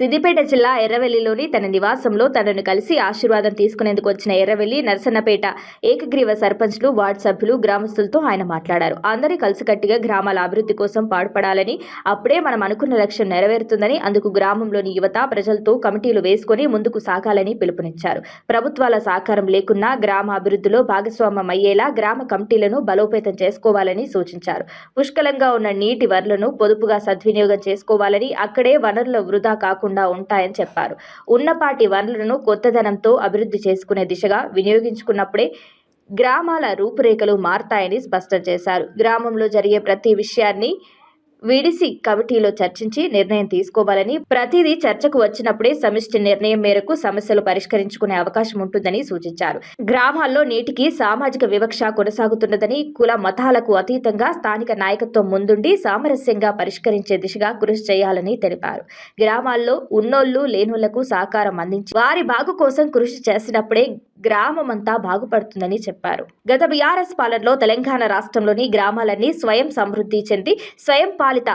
సిద్దిపేట జిల్లా ఎర్రవెల్లిలోని తన నివాసంలో తనను కలిసి ఆశీర్వాదం తీసుకునేందుకు వచ్చిన ఎర్రవెల్లి నర్సన్నపేట ఏకగ్రీవ సర్పంచ్లు వార్డు సభ్యులు గ్రామస్తులతో ఆయన మాట్లాడారు. అందరి కలిసికట్టుగా గ్రామాల అభివృద్ధి కోసం పాటుపడాలని అప్పుడే మనం అనుకున్న లక్ష్యం నెరవేరుతుందని అందుకు గ్రామంలోని యువత ప్రజలతో కమిటీలు వేసుకొని ముందుకు సాగాలని పిలుపునిచ్చారు. ప్రభుత్వాల సహకారం లేకున్నా గ్రామ అభివృద్ధిలో భాగస్వామ్యం అయ్యేలా గ్రామ కమిటీలను బలోపేతం చేసుకోవాలని సూచించారు. పుష్కలంగా ఉన్న నీటి వనరులను పొదుపుగా సద్వినియోగం చేసుకోవాలని అక్కడే వనరుల వృధా కాకుండా ఉంటాయని చెప్పారు. ఉన్నపాటి వనరులను కొత్తదనంతో అభివృద్ధి చేసుకునే దిశగా వినియోగించుకున్నప్పుడే గ్రామాల రూపురేఖలు మారతాయని స్పష్టం చేశారు. గ్రామంలో జరిగే ప్రతి విషయాన్ని విడిసి కమిటీలో చర్చించి నిర్ణయం తీసుకోవాలని ప్రతిదీ చర్చకు వచ్చినప్పుడే సమిష్టి నిర్ణయం మేరకు సమస్యలు పరిష్కరించుకునే అవకాశం ఉంటుందని సూచించారు. గ్రామాల్లో నేటికి సామాజిక వివక్ష కొనసాగుతున్నదని కుల మతాలకు అతీతంగా స్థానిక నాయకత్వం ముందుండి సామరస్యంగా పరిష్కరించే దిశగా కృషి చేయాలని తెలిపారు. గ్రామాల్లో ఉన్నోళ్ళు లేనోళ్ళకు సహకారం అందించి వారి బాగు కోసం కృషి చేసినప్పుడే గ్రామమంతా బాగుపడుతుందని చెప్పారు. గత బీఆర్ఎస్ పాలనలో తెలంగాణ రాష్ట్రంలోని గ్రామాలన్నీ స్వయం సమృద్ధి చెంది స్వయం పాలిత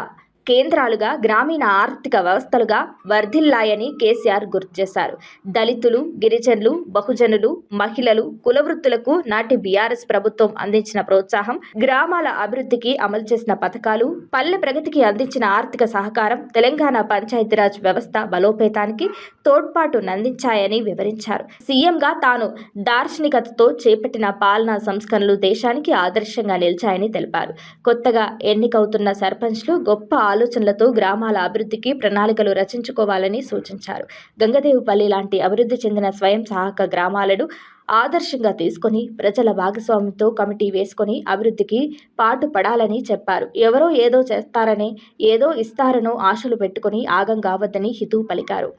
కేంద్రాలుగా గ్రామీణ ఆర్థిక వ్యవస్థలుగా వర్ధిల్లాయని కేసీఆర్ గుర్తు చేశారు. దళితులు గిరిజనులు బహుజనులు మహిళలు కులవృత్తులకు నాటి బీఆర్ఎస్ ప్రభుత్వం అందించిన ప్రోత్సాహం గ్రామాల అభివృద్ధికి అమలు చేసిన పథకాలు పల్లె ప్రగతికి అందించిన ఆర్థిక సహకారం తెలంగాణ పంచాయతీరాజ్ వ్యవస్థ బలోపేతానికి తోడ్పాటు నందించాయని వివరించారు. సీఎంగా తాను దార్శనికతతో చేపట్టిన పాలనా సంస్కరణలు దేశానికి ఆదర్శంగా నిలిచాయని తెలిపారు. కొత్తగా ఎన్నికవుతున్న సర్పంచ్లు గొప్ప ఆలోచనలతో గ్రామాల అభివృద్ధికి ప్రణాళికలు రచించుకోవాలని సూచించారు. గంగదేవుపల్లి లాంటి అభివృద్ధి చెందిన స్వయం సహాయక గ్రామాలను ఆదర్శంగా తీసుకొని ప్రజల భాగస్వామ్యంతో కమిటీ వేసుకొని అభివృద్ధికి పాటు పడాలని చెప్పారు. ఎవరో ఏదో చేస్తారనే ఏదో ఇస్తారనో ఆశలు పెట్టుకొని ఆగం కావద్దని హితవు పలికారు.